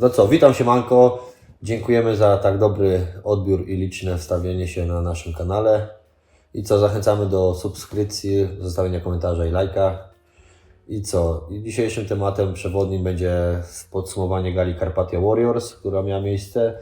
No co, witam się Manko. Dziękujemy za tak dobry odbiór i liczne wstawienie się na naszym kanale. I co, zachęcamy do subskrypcji, zostawienia komentarza i lajka. I co, dzisiejszym tematem przewodnim będzie podsumowanie gali Carpathia Warriors, która miała miejsce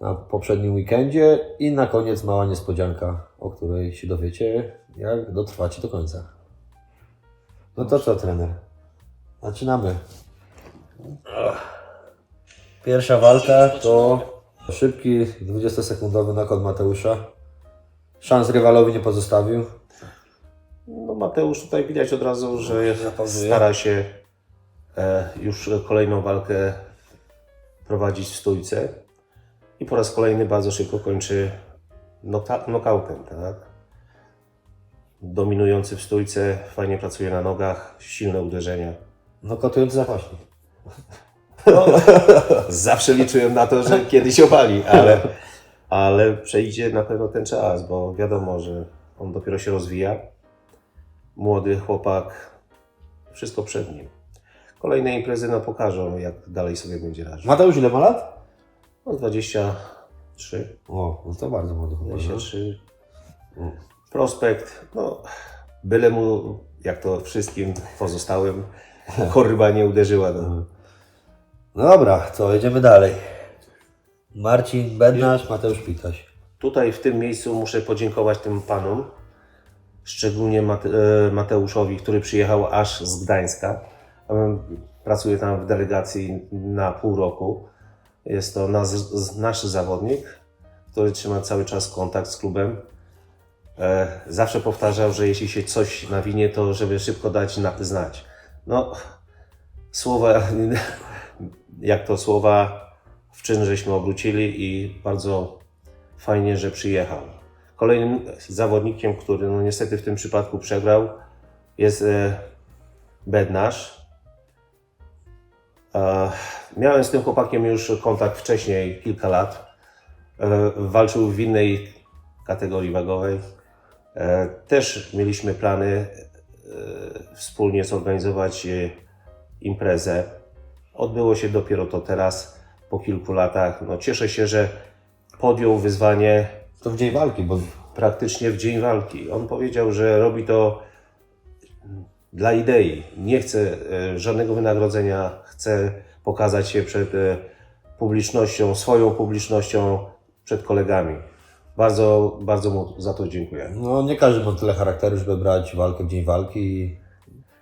na poprzednim weekendzie. I na koniec mała niespodzianka, o której się dowiecie, jak dotrwacie do końca. No to co, trener? Zaczynamy. Pierwsza walka to szybki 20-sekundowy knockout Mateusza. Szans rywalowi nie pozostawił. No Mateusz tutaj widać od razu, że stara się e, już kolejną walkę prowadzić w stójce i po raz kolejny bardzo szybko kończy nokautem, tak? Dominujący w stójce, fajnie pracuje na nogach, silne uderzenia. Nokautujący zapaśnik. No, zawsze liczyłem na to, że kiedyś obali, ale, ale przejdzie na pewno ten czas, bo wiadomo, że on dopiero się rozwija. Młody chłopak, wszystko przed nim. Kolejne imprezy nam pokażą, jak dalej sobie będzie radził. Mateusz ile ma lat? No 23, O, no to bardzo młody chłopak. no. 23. Prospekt, no byle mu, jak to wszystkim pozostałym, choroba nie uderzyła. No. Dobra, co, jedziemy dalej. Marcin Bednarz, Mateusz Pitaś. Tutaj w tym miejscu muszę podziękować tym panom, szczególnie e, Mateuszowi, który przyjechał aż z Gdańska. Pracuje tam w delegacji na pół roku. Jest to nas, z- nasz zawodnik, który trzyma cały czas kontakt z klubem. E, Zawsze powtarzał, że jeśli się coś nawinie, to żeby szybko dać na, znać. No, słowa, jak to słowa w czyn żeśmy obrócili i bardzo fajnie, że przyjechał. Kolejnym zawodnikiem, który no niestety w tym przypadku przegrał, jest e, Bednarz. E, miałem z tym chłopakiem już kontakt wcześniej, kilka lat. E, walczył w innej kategorii wagowej. Też mieliśmy plany wspólnie zorganizować imprezę. Odbyło się dopiero to teraz, po kilku latach. No, cieszę się, że podjął wyzwanie To w dzień walki, bo praktycznie w dzień walki. On powiedział, że robi to dla idei. Nie chce e, żadnego wynagrodzenia, chce pokazać się przed e, publicznością, swoją publicznością, przed kolegami. Bardzo, bardzo mu za to dziękuję. no, nie każdy ma tyle charakteru, żeby brać walkę w dzień walki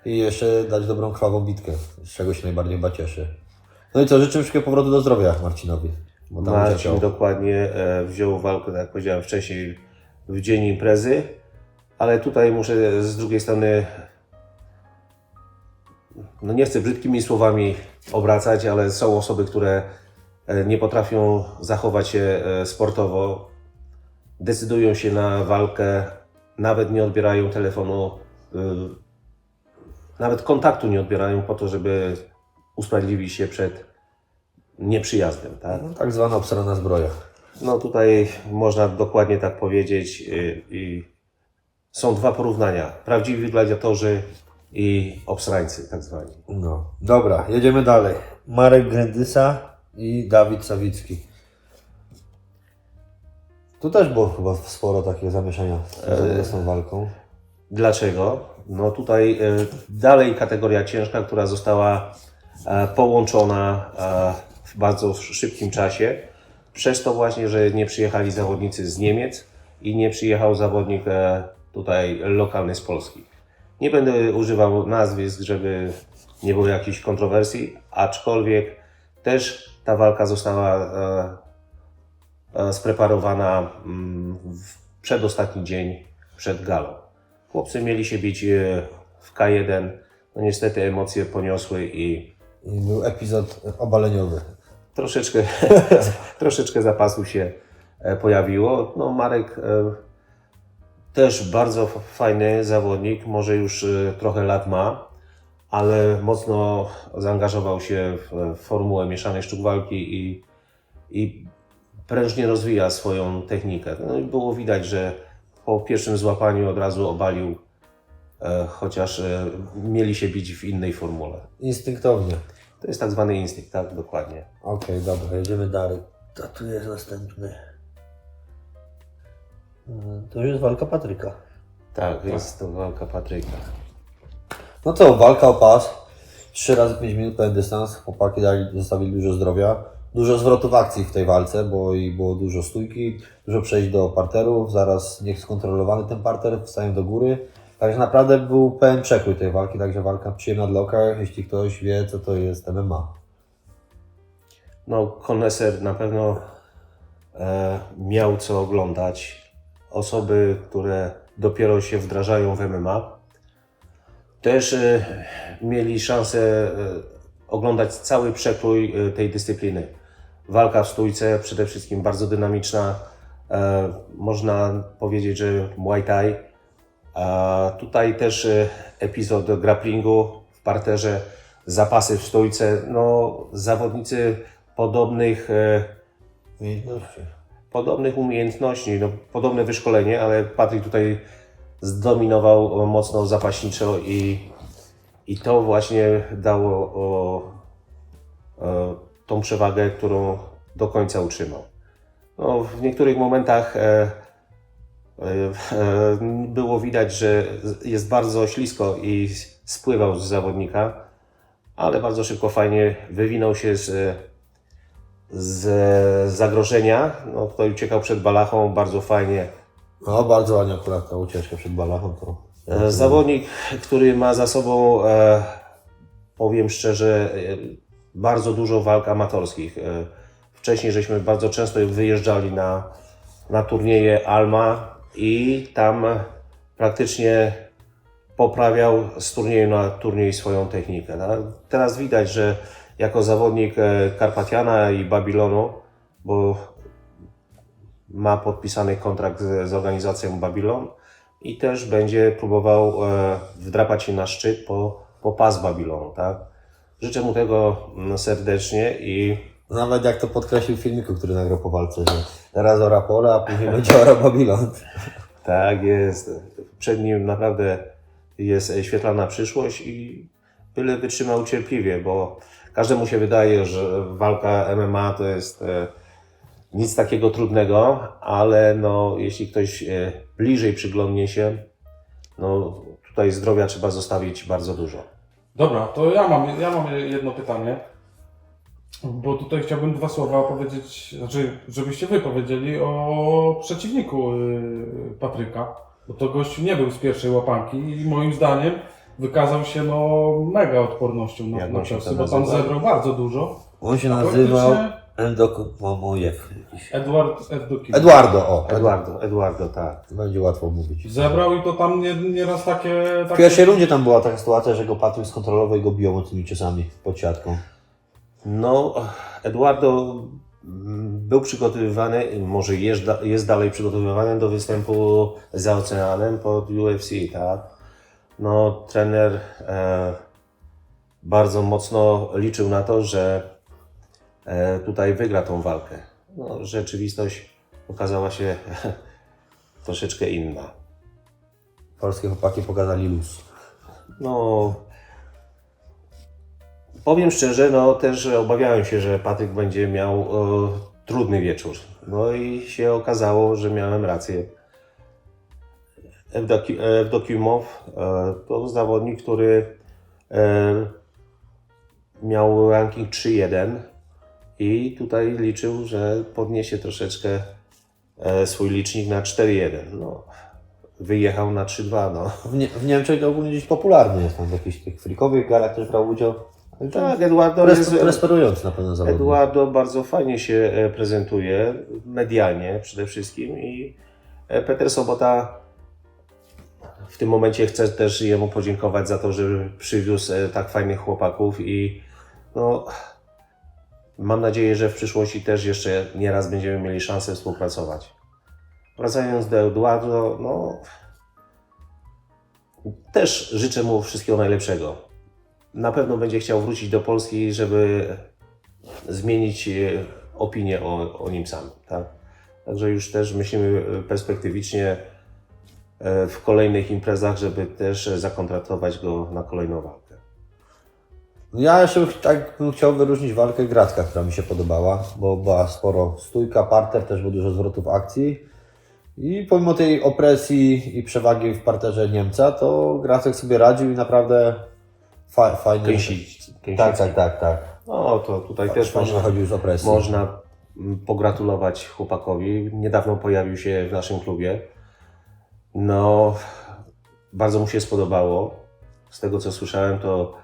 i, jeszcze dać dobrą, krwawą bitkę, z czego się najbardziej chyba cieszę. No i co, życzę szybkiego powrotu do zdrowia Marcinowi. Bo tam Marcin ucierpiał. dokładnie e, wziął walkę, tak jak powiedziałem wcześniej, w dzień imprezy, ale tutaj muszę z drugiej strony, no nie chcę brzydkimi słowami obracać, ale są osoby, które e, nie potrafią zachować się e, sportowo, decydują się na walkę, nawet nie odbierają telefonu, y, nawet kontaktu nie odbierają po to, żeby usprawiedliwić się przed nieprzyjazdem. Tak? No, tak zwana obsrana zbroja. No tutaj można dokładnie tak powiedzieć i, i są dwa porównania. Prawdziwi gladiatorzy i obsrańcy tak zwani. No, dobra, jedziemy dalej. Marek Grędysa i Dawid Sawicki. Tu też było chyba sporo takiego zamieszania z tą walką. Dlaczego? No tutaj e, dalej kategoria ciężka, która została e, połączona e, w bardzo szybkim czasie. Przez to właśnie, że nie przyjechali zawodnicy z Niemiec i nie przyjechał zawodnik tutaj lokalny z Polski. Nie będę używał nazwisk, żeby nie było jakichś kontrowersji, aczkolwiek też ta walka została spreparowana mm, w przedostatni dzień przed galą. Chłopcy mieli się bić e, w K1. No niestety emocje poniosły i I był epizod obaleniowy. troszeczkę, troszeczkę zapasu się e, pojawiło. No Marek e, też bardzo fajny zawodnik, może już trochę lat ma, ale mocno zaangażował się w, w formułę mieszanej sztuk walki i, i prężnie rozwija swoją technikę. No i było widać, że po pierwszym złapaniu od razu obalił, e, chociaż e, mieli się bić w innej formule. Instynktownie. To jest tak zwany instynkt, tak? Dokładnie. Okej, dobra, jedziemy dalej. To tu jest następny. Mm, To już jest walka Patryka. Tak, jest to walka Patryka. No co, walka o pas. 3 razy 5 minut pełen dystans. Chłopaki dali, zostawili dużo zdrowia. Dużo zwrotów akcji w tej walce, bo i było dużo stójki, dużo przejść do parterów, zaraz niech skontrolowany ten parter, wstają do góry. Także naprawdę był pełen przekrój tej walki, także walka przyjemna dla oka, jeśli ktoś wie co to jest MMA. No, koneser na pewno e, miał co oglądać. Osoby, które dopiero się wdrażają w MMA, też e, mieli szansę e, oglądać cały przekrój e, tej dyscypliny. Walka w stójce, przede wszystkim bardzo dynamiczna. E, można powiedzieć, że Muay Thai. A tutaj też e, epizod grapplingu w parterze, zapasy w stójce. No, zawodnicy podobnych, e, Umiejętności. podobnych umiejętności, no, podobne wyszkolenie, ale Patryk tutaj zdominował mocno zapaśniczo i, i to właśnie dało o, o, tą przewagę, którą do końca utrzymał. No, w niektórych momentach e, e, e, było widać, że jest bardzo ślisko i spływał z zawodnika, ale bardzo szybko, fajnie wywinął się z, z zagrożenia. No, tutaj uciekał przed balachą, bardzo fajnie. No bardzo ładnie akurat ta ucieczka przed balachą to... E, Zawodnik, który ma za sobą, e, powiem szczerze, e, bardzo dużo walk amatorskich. E, wcześniej żeśmy bardzo często wyjeżdżali na, na turnieje Alma i tam praktycznie poprawiał z turnieju na turniej swoją technikę. tak? Teraz widać, że jako zawodnik e, Karpatiana i Babilonu, bo ma podpisany kontrakt z, z organizacją Babylon i też będzie próbował e, wdrapać się na szczyt po, po pas Babilonu, tak? Życzę mu tego mm, serdecznie i Nawet jak to podkreślił w filmiku, który nagrał po walce, że teraz ora pole, a później będzie ora Babilon. tak jest. Przed nim naprawdę jest świetlana przyszłość i byle wytrzymał cierpliwie, bo każdemu się wydaje, że walka MMA to jest e, nic takiego trudnego, ale no, jeśli ktoś e, bliżej przyglądnie się, no tutaj zdrowia trzeba zostawić bardzo dużo. Dobra, to ja mam, ja mam jedno pytanie. Bo tutaj chciałbym dwa słowa powiedzieć, znaczy, żebyście wy powiedzieli o przeciwniku yy, Patryka. Bo to gościu nie był z pierwszej łapanki i moim zdaniem wykazał się no mega odpornością na, Jak na on się ciosy, tam bo tam nazywa? zebrał bardzo dużo. On się nazywał praktycznie Jakiś. Edward Evdokin. Eduardo, o. Eduardo, Eduardo, tak. Będzie łatwo mówić. Zebrał i to tam nie, nieraz takie... W takie... pierwszej rundzie tam była taka sytuacja, że go Patryk skontrolował i go biją mocnymi ciosami pod siatką. No, Eduardo mm, był przygotowywany, może jest, da- jest dalej przygotowywany do występu za oceanem pod UFC, tak? No, trener e, bardzo mocno liczył na to, że tutaj wygra tą walkę. No, rzeczywistość okazała się troszeczkę inna. Polskie chłopaki pokazali luz. No, powiem szczerze, no też obawiałem się, że Patryk będzie miał e, trudny wieczór. No i się okazało, że miałem rację. Evdoki- Evdokimow e, to zawodnik, który e, miał ranking 3-1 i tutaj liczył, że podniesie troszeczkę e, swój licznik na 4-1. No, wyjechał na 3-2. No. W, nie, w Niemczech ogólnie gdzieś popularny jest tam w jakichś tych frikowych galach też brał udział. Tak, Eduardo jest, na pewno zawodnik. Eduardo bardzo fajnie się e, prezentuje, medialnie przede wszystkim i e, Peter Sobota w tym momencie chcę też jemu podziękować za to, że przywiózł tak fajnych chłopaków i no, mam nadzieję, że w przyszłości też jeszcze nieraz będziemy mieli szansę współpracować. Wracając do Eduardo, no też życzę mu wszystkiego najlepszego. Na pewno będzie chciał wrócić do Polski, żeby zmienić e, opinię o, o nim samym. Tak? Także już też myślimy e, perspektywicznie e, w kolejnych imprezach, żeby też zakontraktować go na kolejną walkę. Ja jeszcze tak bym chciał wyróżnić walkę Gracka, która mi się podobała, bo była sporo stójka, parter, też było dużo zwrotów akcji. I pomimo tej opresji i przewagi w parterze Niemca, to Gracek sobie radził i naprawdę fa- fajnie. Kęsi, Tak, tak, tak, tak. No to tutaj też Fajnie można, z opresji. można mm, pogratulować chłopakowi. Niedawno pojawił się w naszym klubie. No, bardzo mu się spodobało. Z tego co słyszałem, to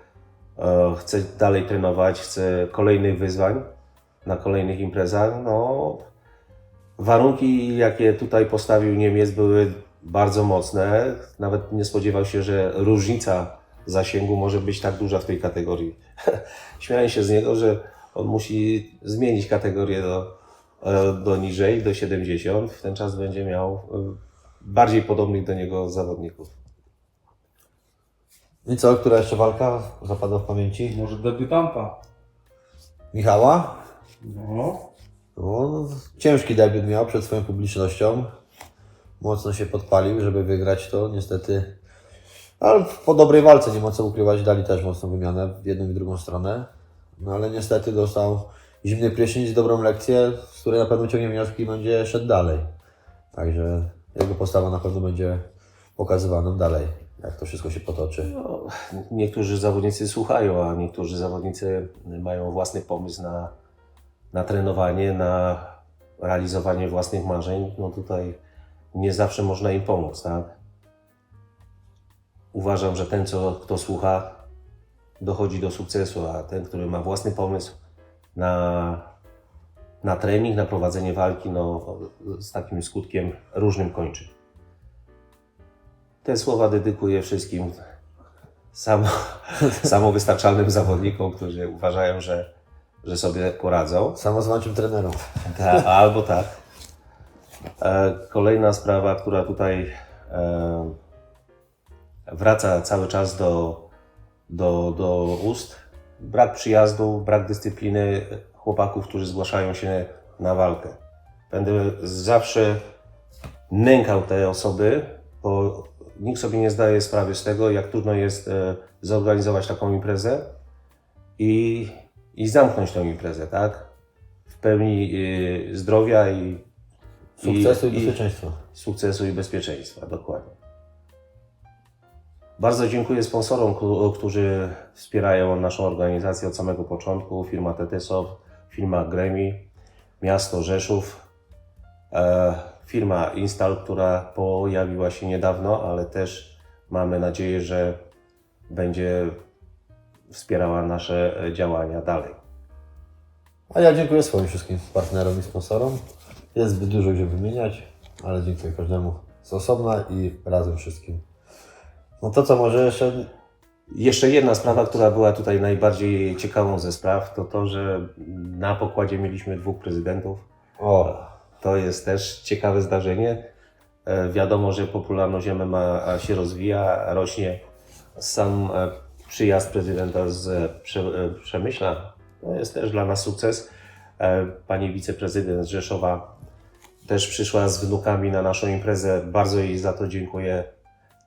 e, chce dalej trenować, chce kolejnych wyzwań na kolejnych imprezach. No, warunki, jakie tutaj postawił Niemiec, były bardzo mocne. Nawet nie spodziewał się, że różnica zasięgu może być tak duża w tej kategorii. Śmiałem się z niego, że on musi zmienić kategorię do, e, do niżej, do 70. W ten czas będzie miał e, bardziej podobnych do niego zawodników. I co, która jeszcze walka zapadła w pamięci? Może debiutanta. Michała? No. No, ciężki debiut miał przed swoją publicznością. Mocno się podpalił, żeby wygrać to, niestety. Ale po dobrej walce, nie ma co ukrywać, dali też mocną wymianę w jedną i drugą stronę. No ale niestety dostał zimny prysznic, dobrą lekcję, z której na pewno ciągnie wnioski i będzie szedł dalej. Także jego postawa na pewno będzie pokazywana dalej, jak to wszystko się potoczy. No, niektórzy zawodnicy słuchają, a niektórzy zawodnicy mają własny pomysł na, na trenowanie, na realizowanie własnych marzeń. No tutaj nie zawsze można im pomóc, tak? Uważam, że ten, co, kto słucha, dochodzi do sukcesu, a ten, który ma własny pomysł na, na trening, na prowadzenie walki, no, z takim skutkiem różnym kończy. Te słowa dedykuję wszystkim samo, samowystarczalnym zawodnikom, którzy uważają, że, że sobie poradzą. Samozwańczym trenerom. Ta, albo tak. E, kolejna sprawa, która tutaj e, wraca cały czas do, do, do ust. Brak przyjazdu, brak dyscypliny chłopaków, którzy zgłaszają się na walkę. Będę zawsze nękał te osoby, bo nikt sobie nie zdaje sprawy z tego, jak trudno jest e, zorganizować taką imprezę i, i zamknąć tę imprezę, tak? W pełni y, zdrowia i Sukcesu i, bezpieczeństwa. sukcesu i bezpieczeństwa, dokładnie. Bardzo dziękuję sponsorom, którzy wspierają naszą organizację od samego początku. Firma TTSOW, firma Gremi, miasto Rzeszów, e, firma Instal, która pojawiła się niedawno, ale też mamy nadzieję, że będzie wspierała nasze działania dalej. A ja dziękuję swoim wszystkim partnerom i sponsorom. Jest zbyt dużo gdzie wymieniać, ale dziękuję każdemu z osobna i razem wszystkim. No to co, może jeszcze Jeszcze jedna sprawa, która była tutaj najbardziej ciekawą ze spraw, to to, że na pokładzie mieliśmy dwóch prezydentów. O, To jest też ciekawe zdarzenie. E, Wiadomo, że popularność MMA się rozwija, rośnie. Sam e, przyjazd prezydenta z e, Prze- Przemyśla to jest też dla nas sukces. Pani wiceprezydent Rzeszowa też przyszła z wnukami na naszą imprezę. Bardzo jej za to dziękuję.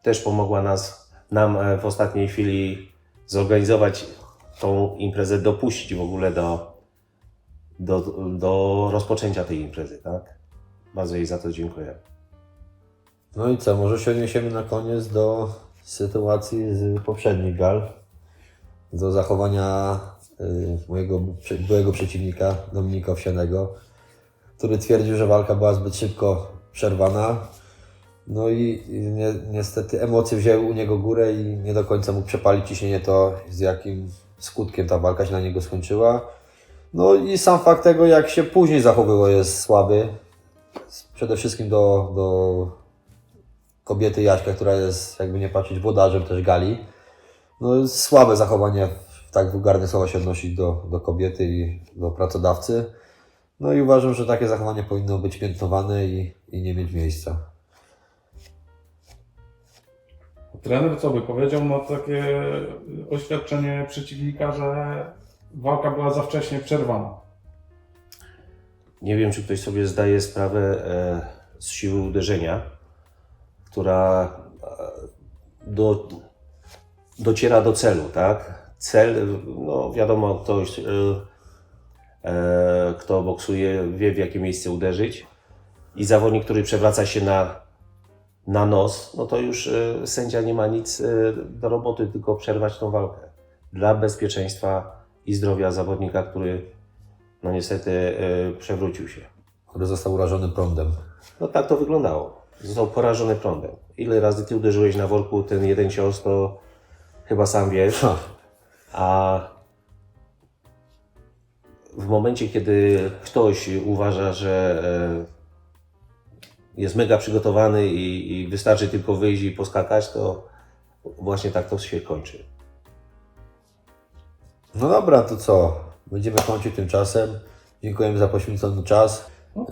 Też pomogła nas, nam w ostatniej chwili zorganizować tą imprezę, dopuścić w ogóle do, do, do rozpoczęcia tej imprezy, tak? Bardzo jej za to dziękuję. no i co, może się odniesiemy na koniec do sytuacji z poprzednich gal. Do zachowania y, mojego byłego przeciwnika, Dominika Owsianego, który twierdził, że walka była zbyt szybko przerwana. No i i ni niestety emocje wzięły u niego górę i nie do końca mógł przepalić ciśnienie to, z jakim skutkiem ta walka się na niego skończyła. No i sam fakt tego, jak się później zachowywał, jest słaby. Przede wszystkim do, do kobiety Jaśka, która jest, jakby nie patrzeć, włodarzem też gali. No słabe zachowanie, tak wulgarne słowa się odnosić do, do kobiety i do pracodawcy. No i uważam, że takie zachowanie powinno być piętnowane i, i nie mieć miejsca. Trener co by powiedział na takie oświadczenie przeciwnika, że walka była za wcześnie przerwana? Nie wiem, czy ktoś sobie zdaje sprawę e, z siły uderzenia, która e, do, dociera do celu, tak? cel, no wiadomo, ktoś, e, kto boksuje, wie w jakie miejsce uderzyć. I zawodnik, który przewraca się na, na nos, no to już sędzia nie ma nic do roboty, tylko przerwać tą walkę. Dla bezpieczeństwa i zdrowia zawodnika, który no niestety e, przewrócił się. Który został urażony prądem. No tak to wyglądało. Został porażony prądem. Ile razy ty uderzyłeś na worku ten jeden cios, to chyba sam wiesz. A w momencie, kiedy ktoś uważa, że e, jest mega przygotowany i, i wystarczy tylko wyjść i poskakać, to właśnie tak to się kończy. No dobra, to co? Będziemy kończyć tymczasem. Dziękujemy za poświęcony czas.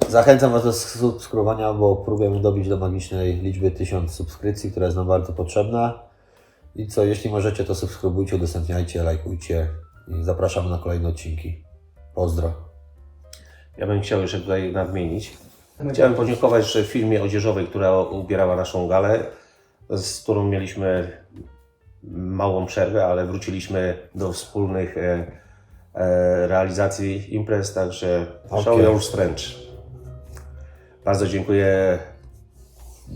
Zachęcam Was do subskrybowania, bo próbujemy dobić do magicznej liczby 1000 subskrypcji, która jest nam bardzo potrzebna. I co, jeśli możecie, to subskrybujcie, udostępniajcie, lajkujcie i zapraszamy na kolejne odcinki. Pozdro. Ja bym chciał jeszcze tutaj nadmienić. Chciałem podziękować jeszcze firmie odzieżowej, która ubierała naszą galę, z którą mieliśmy małą przerwę, ale wróciliśmy do wspólnych e, e, realizacji imprez, także Okej. show your. Bardzo dziękuję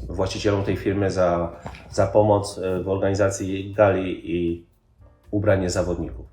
właścicielom tej firmy za, za pomoc e, w organizacji gali i ubranie zawodników.